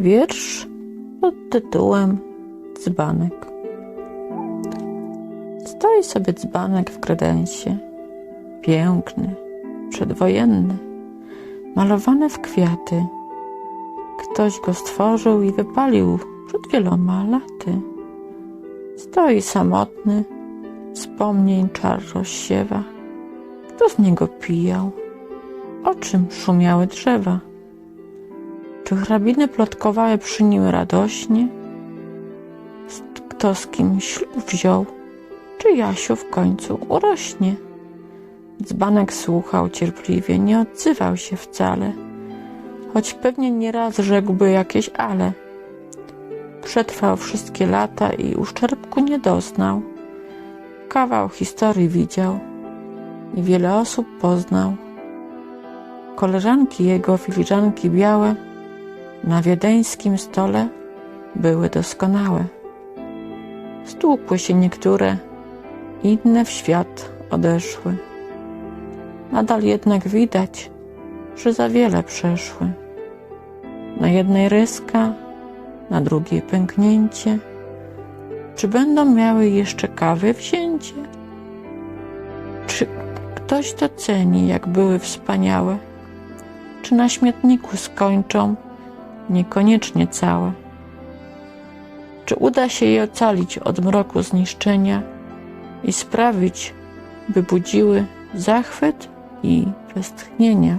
Wiersz pod tytułem Dzbanek. Stoi sobie dzbanek w kredensie. Piękny, przedwojenny, malowany w kwiaty. Ktoś go stworzył i wypalił przed wieloma laty. Stoi samotny, wspomnień czar rozsiewa. Kto z niego pijał? O czym szumiały drzewa? Czy hrabiny plotkowały przy nim radośnie? Kto z kim ślub wziął? Czy Jasiu w końcu urośnie? Dzbanek słuchał cierpliwie, nie odzywał się wcale, choć pewnie nieraz rzekłby jakieś ale. Przetrwał wszystkie lata i uszczerbku nie doznał. Kawał historii widział i wiele osób poznał. Koleżanki jego filiżanki białe na wiedeńskim stole były doskonałe. Stłukły się niektóre, inne w świat odeszły. Nadal jednak widać, że za wiele przeszły. Na jednej ryska, na drugiej pęknięcie. Czy będą miały jeszcze kawy wzięcie? Czy ktoś doceni, jak były wspaniałe? Czy na śmietniku skończą? Niekoniecznie całe. Czy uda się je ocalić od mroku zniszczenia i sprawić, by budziły zachwyt i westchnienia